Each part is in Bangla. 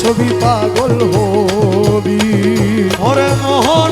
ছবি পাগল হবি। হরে মোহনবু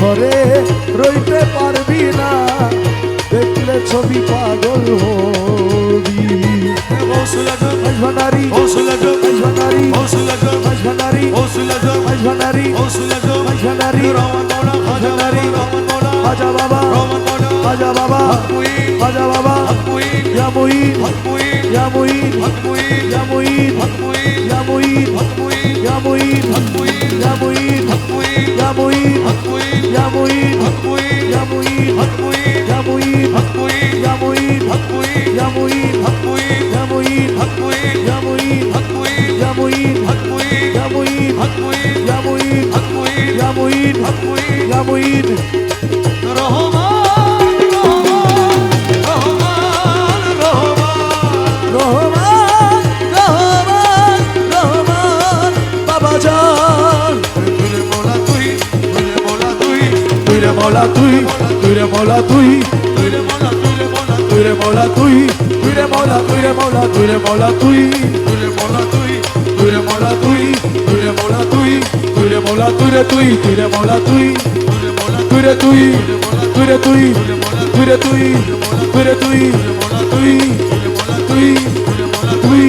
ঘরে রইতে পারবি না। দেখলে ছবি পাগল হবি। ভান্ডারি বাবা ইয়া মুইন মুইন ইয়া মুইন মুইন ইয়া মুইন মুইন ইয়া মুইন মুইন ইয়া মুইন মুইন ইয়া মুইন মুইন ইয়া মুইন মুইন ইয়া মৌলা তুই তুই রে মৌলা তুই তুই রে মোলা তুই রে মোলা তুই তুই রে মৌলা তুই রে মৌলা তুই রে মৌলা তুই তুই রে মোলা তুই তুই রে মৌলা তুই তুই রে মৌলা তুই তুই রে মৌলা তুই রে তুই তুই রে মৌলা তুই তুই রে তুই তুই রে তুই তুই রে তুই তুই রে তুই তুই তুই তুই